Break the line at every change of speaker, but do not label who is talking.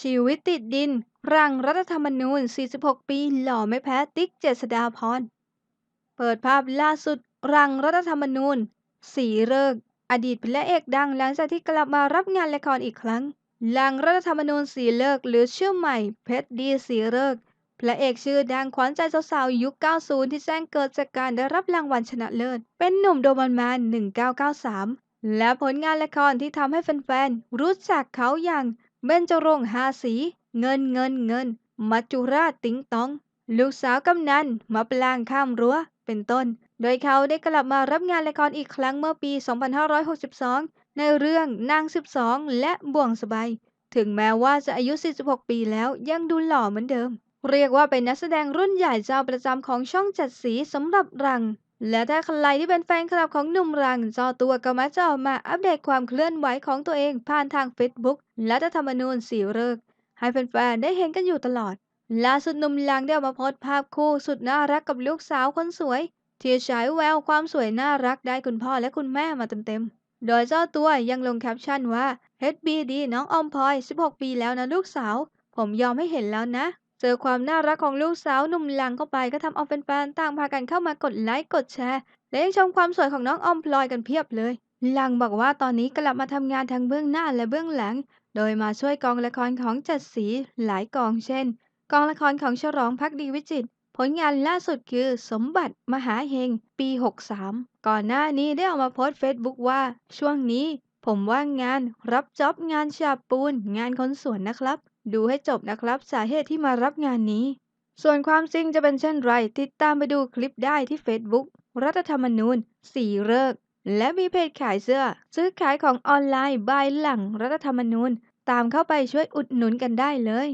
ชีวิตติดดิน ร่างรัฐธรรมนูญ 46 ปี หล่อไม่แพ้ติ๊กเจษฎาพร เปิดภาพล่าสุด ร่างรัฐธรรมนูญ สีเลิก อดีตพระเอกดังหลังจากที่กลับมารับงานละครอีกครั้งร่างรัฐธรรมนูญสีเลิก หรือชื่อใหม่ เพชรดีสีเลิก พระเอกชื่อดังขวัญใจสาวๆยุค 90 ที่แจ้งเกิดจากการได้รับรางวัลชนะเลิศ เป็นหนุ่มโดมันแมน1993 และผลงานละครที่ทำให้แฟนๆรู้จักเขาอย่าง เบญจรงหาสี เงินเงินเงิน มัจจุราชติงตอง ลูกสาวกำนันมาปลางข้ามรั้ว เป็นต้น โดยเขาได้กลับมารับงานละครอีกครั้งเมื่อปี 2562 ในเรื่องนาง 12 และบ่วงสบาย ถึงแม้ว่าจะอายุ 46 ปีแล้วยังดูหล่อเหมือนเดิม เรียกว่าเป็นนักแสดงรุ่นใหญ่เจ้าประจำของช่องจัดสีสำหรับรัง และถ้าใครที่เป็นแฟนคลับของหนุ่มรังเจ้าตัวก็มักจะออกมาอัปเดตความเคลื่อนไหวของตัวเองผ่านทางเฟซบุ๊กและธรรมนูญสีเลิกษ์ให้แฟนๆได้เห็นกันอยู่ตลอด ล่าสุดหนุ่มรังได้ออกมาโพสต์ภาพคู่สุดน่ารักกับลูกสาวคนสวย ที่ฉายแววความสวยน่ารักได้คุณพ่อและคุณแม่มาเต็มๆ โดยเจ้าตัวยังลงแคปชั่นว่า HBD น้องออมพลอย 16 ปีแล้วนะลูกสาว ผมยอมให้เห็นแล้วนะ เจอความน่ารักของลูกสาวหนุ่มหลังเข้าไปก็ทำเอาแฟนๆต่างพากันเข้ามากดไลค์กดแชร์ และยังชมความสวยของน้องออมพลอยกันเพียบเลย หลังบอกว่าตอนนี้กลับมาทำงานทั้งเบื้องหน้าและเบื้องหลัง โดยมาช่วยกองละครของจัดสีหลายกองเช่น กองละครของฉลองพักดีวิจิตผลงานล่าสุดคือสมบัติมหาเฮง ปี 63 ก่อนหน้านี้ได้ออกมาโพสต์เฟซบุ๊กว่า ช่วงนี้ ผมว่างงานรับจ็อบงานฉาบปูน งานคนสวนนะครับ ดูให้จบนะครับสาเหตุที่มารับงานนี้ ส่วนความจริงจะเป็นเช่นไร ติดตามไปดูคลิปได้ที่เฟซบุ๊กรัฐธรรมนูญสีเลิก และมีเพจขายเสื้อ ซื้อขายของออนไลน์บายหลังรัฐธรรมนูญ ตามเข้าไปช่วยอุดหนุนกันได้เลย